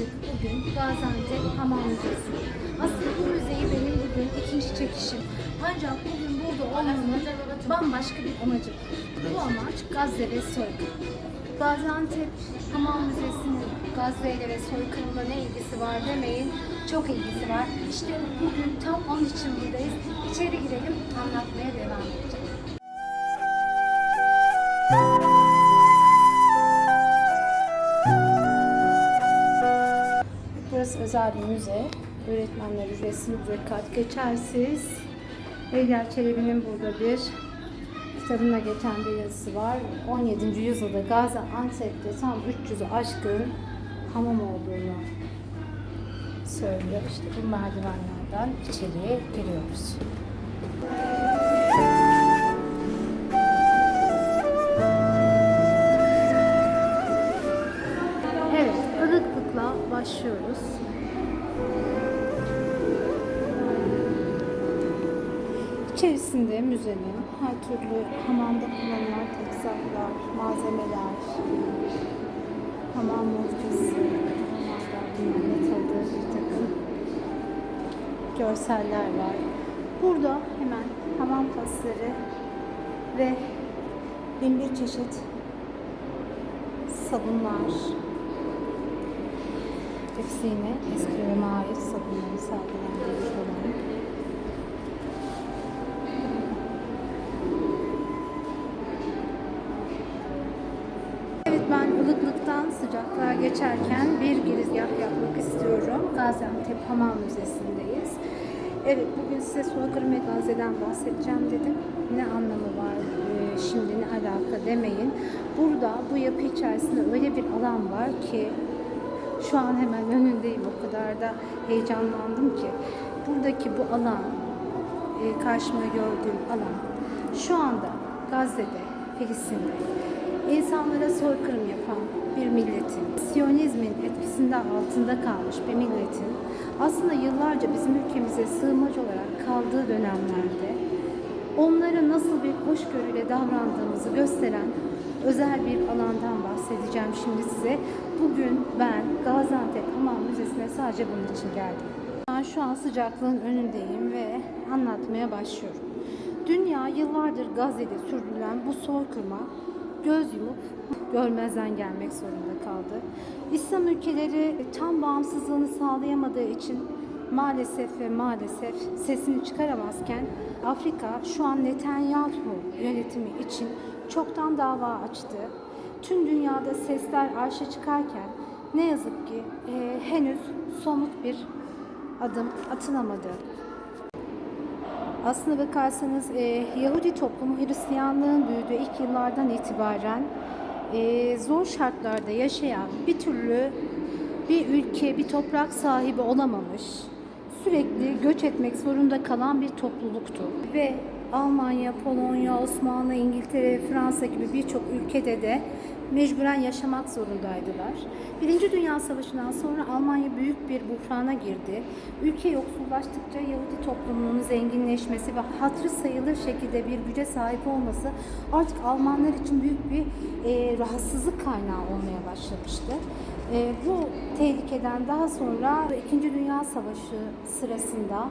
açık bugün Gaziantep Hamam Müzesi. Aslında bu müzeyi benim bugün ikinci çekişim. Ancak bugün burada olmamın bambaşka bir amacı. Bu amaç Gazze ve soykırım. Gaziantep Hamam Müzesi'nin Gazze ile ve soykırımla ne ilgisi var demeyin. Çok ilgisi var. İşte bugün tam onun için buradayız. İçeri girelim anlatmaya devam edeceğim. Özel bir müze. Öğretmenler ücretsiz, ücret geçersiz. Evliya Çelebi'nin burada bir kitabına geçen bir yazısı var. 17. yüzyılda Gaziantep'te tam 300'ü aşkın hamam olduğunu söylüyor. İşte bu merdivenlerden içeriye giriyoruz. İçerisinde müzenin her türlü hamamda kullanılan teçhizatlar, malzemeler, hamam mutfası, hamamda metalde bir takım görseller var. Burada hemen hamam tasları ve bin bir çeşit sabunlar, hepsi yine eski döneme ait sabunların sergilendiği olan. Evet ben ılıklıktan sıcaklığa geçerken bir girizgah yapmak istiyorum. Gaziantep Hamam Müzesi'ndeyiz. Evet bugün size ve Gazze'den bahsedeceğim dedim. Ne anlamı var e, şimdi ne alaka demeyin. Burada bu yapı içerisinde öyle bir alan var ki şu an hemen önündeyim o kadar da heyecanlandım ki. Buradaki bu alan, e, karşıma gördüğüm alan şu anda Gazze'de, Filistin'de insanlara soykırım yapan bir milletin, Siyonizmin etkisinde altında kalmış bir milletin aslında yıllarca bizim ülkemize sığınmacı olarak kaldığı dönemlerde onlara nasıl bir hoşgörüyle davrandığımızı gösteren özel bir alandan bahsedeceğim şimdi size. Bugün ben Gaziantep Hamam Müzesi'ne sadece bunun için geldim. Ben şu an sıcaklığın önündeyim ve anlatmaya başlıyorum. Dünya yıllardır Gazze'de sürdürülen bu soykırıma göz yumup görmezden gelmek zorunda kaldı. İslam ülkeleri tam bağımsızlığını sağlayamadığı için maalesef ve maalesef sesini çıkaramazken Afrika şu an Netanyahu yönetimi için çoktan dava açtı. Tüm dünyada sesler arşa çıkarken ne yazık ki e, henüz somut bir adım atılamadı. Aslına bakarsanız e, Yahudi toplumu Hristiyanlığın büyüdüğü ilk yıllardan itibaren e, zor şartlarda yaşayan bir türlü bir ülke, bir toprak sahibi olamamış, sürekli göç etmek zorunda kalan bir topluluktu. Ve Almanya, Polonya, Osmanlı, İngiltere, Fransa gibi birçok ülkede de mecburen yaşamak zorundaydılar. Birinci Dünya Savaşı'ndan sonra Almanya büyük bir buhrana girdi. Ülke yoksullaştıkça Yahudi toplumunun zenginleşmesi ve hatırı sayılır şekilde bir güce sahip olması artık Almanlar için büyük bir e, rahatsızlık kaynağı olmaya başlamıştı. E, bu tehlikeden daha sonra İkinci Dünya Savaşı sırasında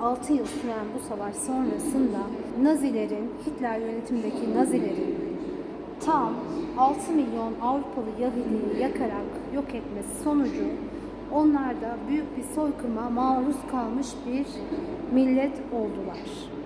6 yıl süren bu savaş sonrasında Nazilerin, Hitler yönetimindeki Nazilerin tam 6 milyon Avrupalı Yahudi'yi yakarak yok etmesi sonucu onlar da büyük bir soykırıma maruz kalmış bir millet oldular.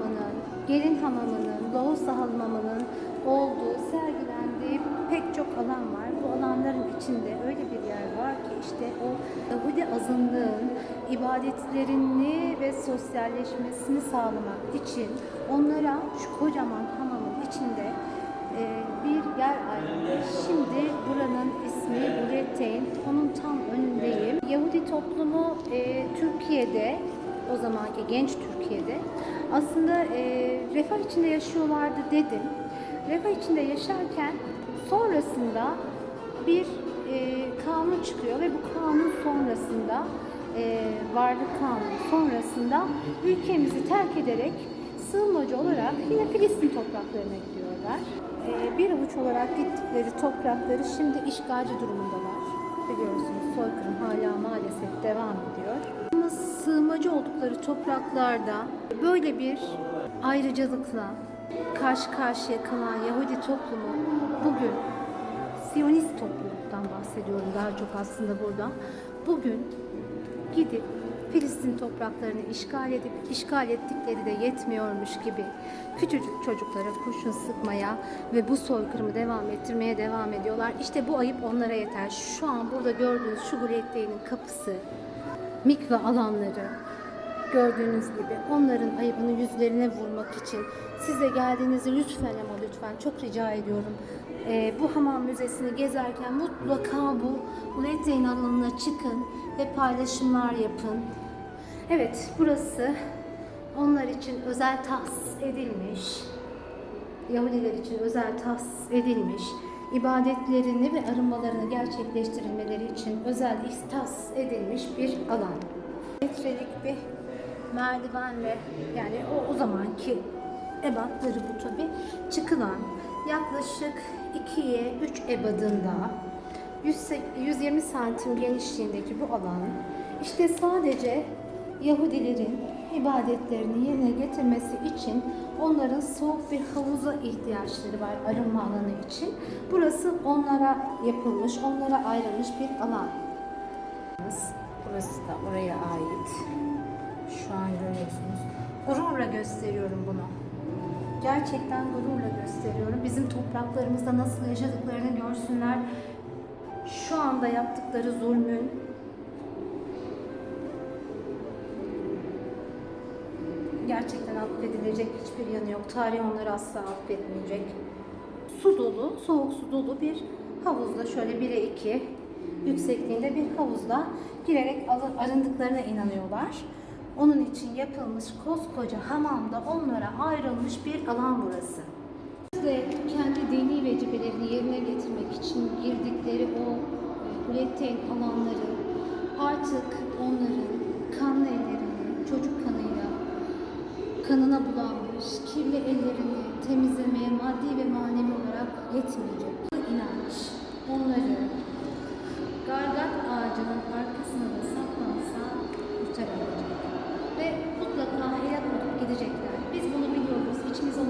hamamının, gelin hamamının, lohusa hamamının olduğu, sergilendiği pek çok alan var. Bu alanların içinde öyle bir yer var ki işte o Yahudi azınlığın ibadetlerini ve sosyalleşmesini sağlamak için onlara şu kocaman hamamın içinde e, bir yer ayrılmış. Şimdi buranın ismi Bureteyn. Onun tam önündeyim. Yahudi toplumu e, Türkiye'de o zamanki genç Türkiye'de aslında e, refah içinde yaşıyorlardı dedim. Refah içinde yaşarken sonrasında bir e, kanun çıkıyor ve bu kanun sonrasında e, varlık kanunu sonrasında ülkemizi terk ederek sığınmacı olarak yine Filistin topraklarına gidiyorlar. E, bir avuç olarak gittikleri toprakları şimdi işgalci durumundalar. Biliyorsunuz soykırım hala maalesef devam ediyor. Ama sığınmacı oldukları topraklarda böyle bir ayrıcalıkla karşı karşıya kalan Yahudi toplumu bugün Siyonist topluluktan bahsediyorum daha çok aslında burada. Bugün gidip Filistin topraklarını işgal edip işgal ettikleri de yetmiyormuş gibi küçücük çocuklara kurşun sıkmaya ve bu soykırımı devam ettirmeye devam ediyorlar. İşte bu ayıp onlara yeter. Şu an burada gördüğünüz şu Guletteyn'in kapısı, mikve alanları, gördüğünüz gibi onların ayıbını yüzlerine vurmak için size geldiğinizde lütfen ama lütfen çok rica ediyorum. Ee, bu hamam müzesini gezerken mutlaka bu Letzeyn alanına çıkın ve paylaşımlar yapın. Evet burası onlar için özel tahsis edilmiş. Yahudiler için özel tahsis edilmiş, ibadetlerini ve arınmalarını gerçekleştirilmeleri için özel tahsis edilmiş bir alan. Metrelik bir merdivenle yani o, o zamanki ebatları bu tabi çıkılan yaklaşık 2'ye 3 ebadında 100 120 santim genişliğindeki bu alan işte sadece Yahudilerin ibadetlerini yerine getirmesi için onların soğuk bir havuza ihtiyaçları var arınma alanı için. Burası onlara yapılmış, onlara ayrılmış bir alan. Burası da oraya ait. Şu an görüyorsunuz. Gururla gösteriyorum bunu. Gerçekten gururla gösteriyorum. Bizim topraklarımızda nasıl yaşadıklarını görsünler. Şu anda yaptıkları zulmün gerçekten affedilecek hiçbir yanı yok. Tarih onları asla affetmeyecek. Su dolu, soğuk su dolu bir havuzda şöyle 1'e 2 yüksekliğinde bir havuzda girerek arındıklarına inanıyorlar. Onun için yapılmış koskoca hamamda onlara ayrılmış bir alan burası. Biz kendi dini vecibelerini yerine getirmek için girdikleri o Guletteyn alanları artık onların kanlı ellerini çocuk kanıyla kanına bulanmış kirli ellerini temizlemeye maddi ve manevi olarak yetmeyecek. Bu inanç onları gargat ağacının arkasına da saklansa kurtaramayacak. Ve mutlaka helak olup gidecekler. Biz bunu biliyoruz. İçimiz onun